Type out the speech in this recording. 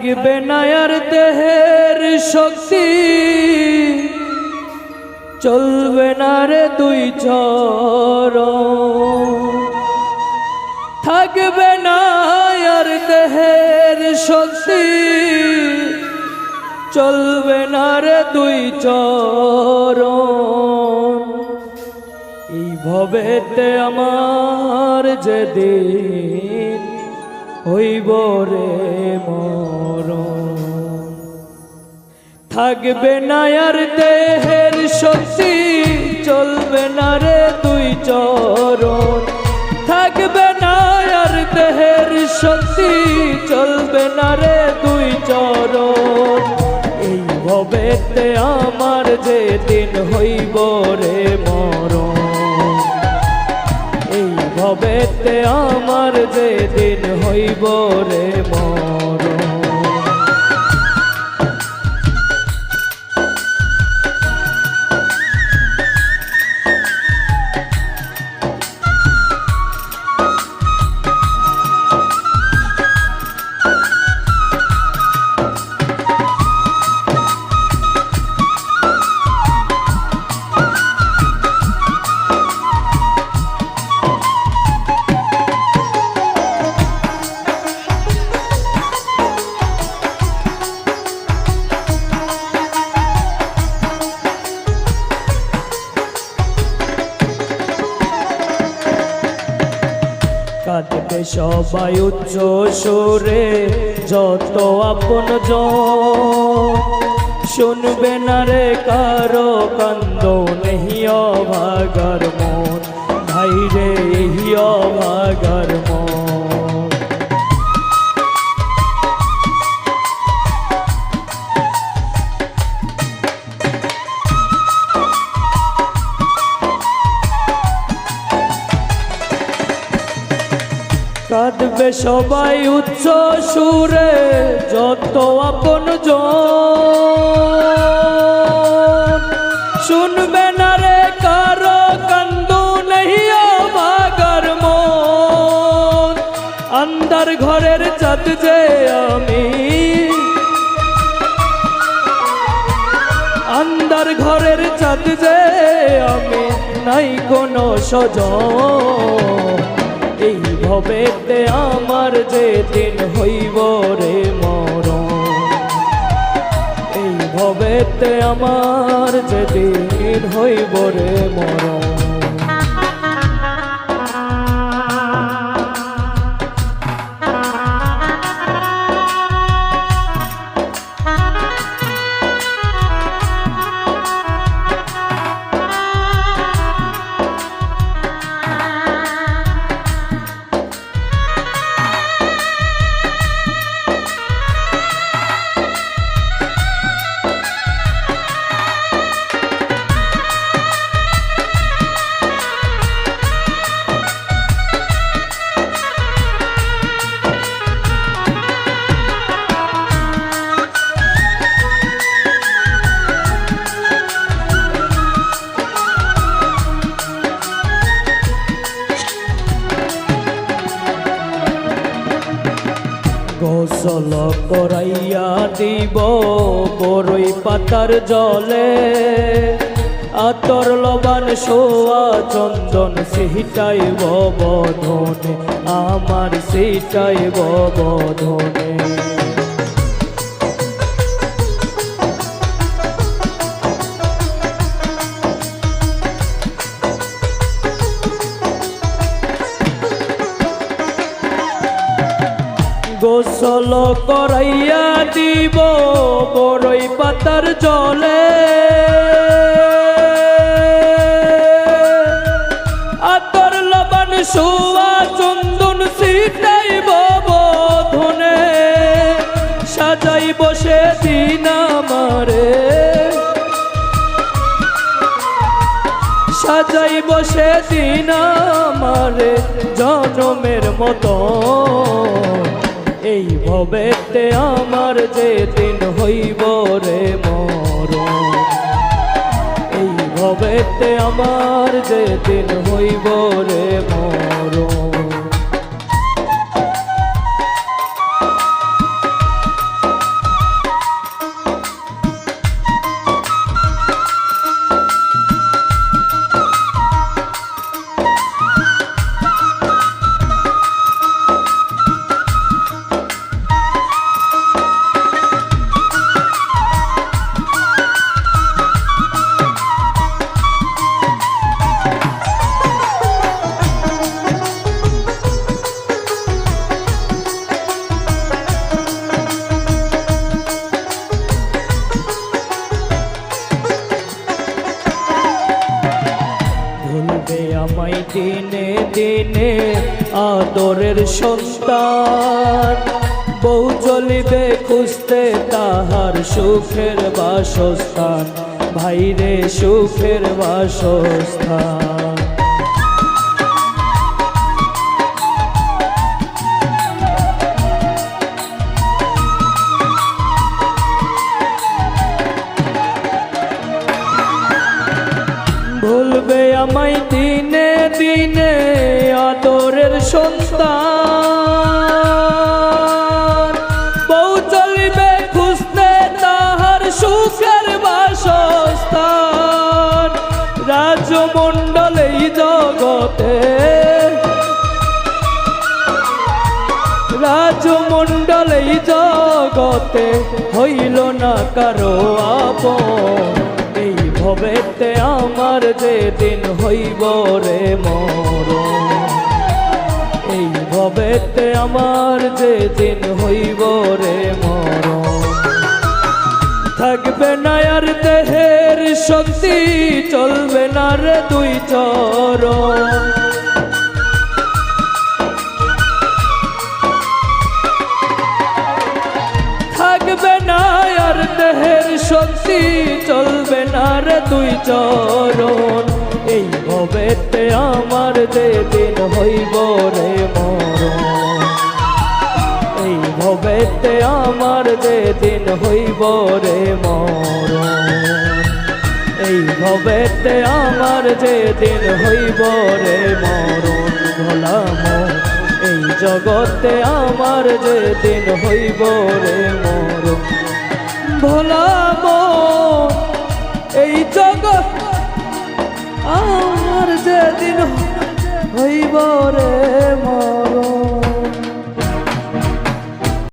থাকবে না আর দেহের শক্তি। চলবে না রে দুই চর থাকবে না আর দেহের শক্তি। চলবে না রে দুই চরণ। এই ভবেতে আমার যেদিন হইব রে মরণ। থাকবে না আর দেহের শক্তি, চলবে না রে দুই চরণ। থাকবে না আর দেহের শক্তি, চলবে না রে দুই চরণ। এই আমার যে দিন হইব রে মরণ। ভবেতে আমার যে দিন হইব রে মরণ সবাই উচ্চ সুরে, যত আপন শুনবে না রে কারও কান্দ, নেহি অভাগার মন। ভাই রে, এই অভাগর মন। কাঁদবে সবাই উচ্চ সুরে, যত আপন শুনবে না রে কারও কান্দু নেই মন। আন্দার ঘরের চাঁদ যে আমি। আন্দার ঘরের চাঁদ যে আমি, নাই কোনো সজন ভবেতে আমার যে দিন হইব রে মরণ। এই ভবেতে আমার যে দিন হইব রে মরণ। গোসল করাইয়া দিব বড়ই পাতার জলে। আতর লবান সোয়া চন্দন সেটাই বধনে আমার সেটাই বধনে গোসল করাইয়া দিব বড়ই পাতার জলে। আতর লবণ সুয়া চন্দন সিটাইব বধনে। সাজাই বসে দিন আমারে। সাজাই বসে দিন আমারে, জনমের মতো এই ভবেতে আমার যে দিন হইব রে মর এই ভবেতে আমার যে দিন হইব রে মরণ। দিনে দিনে আদরের সন্তান। বউ চলিবে খুঁজতে তাহার সুখের বাসস্থান। ভাইরে, সুখের বাসস্থান। ভুলবে আমায় দিনে দিনে আদরের সন্তান। বউ চলিবে খুঁজতে তাহার সুখের বাসস্থান। রাজমণ্ডল এই জগতে রাজমণ্ডল এই জগতে হইল না কারও আপন। ভবেতে আমার যে দিন হইব রে মর এই ভবেতে আমার যে দিন হইব রে মর থাকবে না আর দেহের শক্তি, চলবে না রে দুই চরণ। থাকবে না আর দেহের শক্তি চলবে না রে তুই চরণ। এই ভবেতে আমার যে দিন হইব রে মরণ। এই ভবেতে আমার যে দিন হইব রে মরণ। এই ভবেতে আমার যে দিন হইব রে মরণ ভোলাম এই জগতে আমার যে দিন হইব রে মোর। ভোলা এই জগৎ আমার যে দিন হইব রে